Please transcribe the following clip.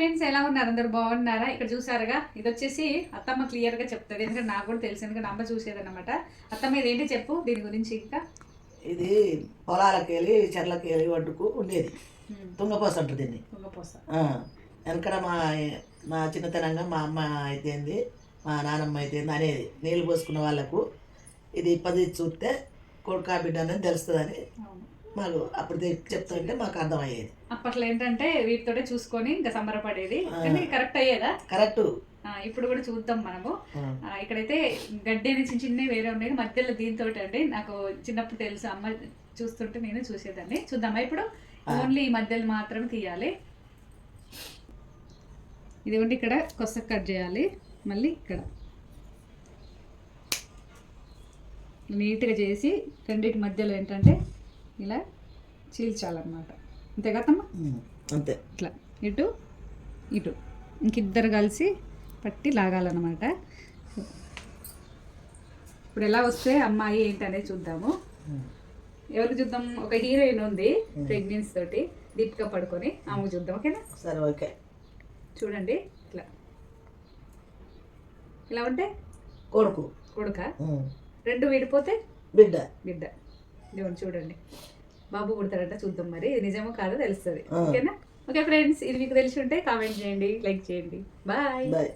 Friends ఎలా ఉన్నారు? అందరు బాగున్నారా? ఇక్కడ చూసారుగా ఇది వచ్చేసి అత్తమ్మ క్లియర్గా చెప్తుంది. ఎందుకంటే నాకు కూడా తెలుసు. ఎందుకంటే అమ్మ చూసేది అనమాట అత్తమ్మ ఇదేంటి చెప్పు? దీని గురించి ఇంకా? ఇది పొలాలకి వెళ్ళి చెర్లకి వెళ్ళి వడ్డుకు ఉండేది. తుంగపోస అంటారు దీన్ని. కుంగపోస ఆ, వెనకడ మా మా చిన్నతనంగా మా అమ్మ అయితేంది మా నానమ్మ అయితేంది అనేది. నీళ్ళు పోసుకున్న వాళ్ళకు ఇది పది చూస్తే కొడుకా బిడ్డ అనేది తెలుస్తుందని అవును. మాకు అప్పుడు చెప్తుంటే మాకు అర్థమయ్యేది. అప్పట్లో ఏంటంటే వీటితోటే చూసుకొని ఇంకా సంబరపడేది. కానీ కరెక్ట్ అయ్యేదా? కరెక్టు. ఆ, ఇప్పుడు కూడా చూద్దాం మనము. ఇక్కడైతే గడ్డి అని చిన్న చిన్నవి వేరే ఉన్నాయి. మధ్యలో దీంతో అండి. నాకు చిన్నప్పుడు తెలుసు అమ్మ చూస్తుంటే నేను చూసేదాన్ని. చూద్దామా ఇప్పుడు. ఓన్లీ ఈ మధ్యలో మాత్రం తీయాలి. ఇది ఉండి ఇక్కడ కొస కట్ చేయాలి. మళ్ళీ ఇక్కడ. నీట్గా చేసి రెండింటి మధ్యలో ఏంటంటే ఇలా చీల్చాలన్నమాట. అంతే కదమ్మా అంతే. ఇట్లా. ఇటు ఇటు. ఇంకిద్దరు కలిసి పట్టి లాగాలన్నమాట. ఇప్పుడు ఎలా వస్తే అమ్మాయి ఏంటి అనేది చూద్దాము ఎవరికి చూద్దాం? ఒక హీరోయిన్ ఉంది ప్రెగ్నెన్సీ తోటి దీపిక పడుకొని ఆమెకు చూద్దాం ఓకేనా? సరే ఓకే. చూడండి ఇట్లా. ఇలా ఉంటే? కొడుకు. కొడుక? రెండు విడిపోతే? బిడ్డ. బిడ్డ. ఇదిగోండి చూడండి. బాబు పుడతాడంట చూద్దాం మరి. ఇది నిజమో కాదో తెలుస్తుంది. ఓకేనా? ఓకే ఫ్రెండ్స్ ఇది మీకు తెలిసి ఉంటే కామెంట్ చేయండి లైక్ చేయండి. బాయ్. బాయ్.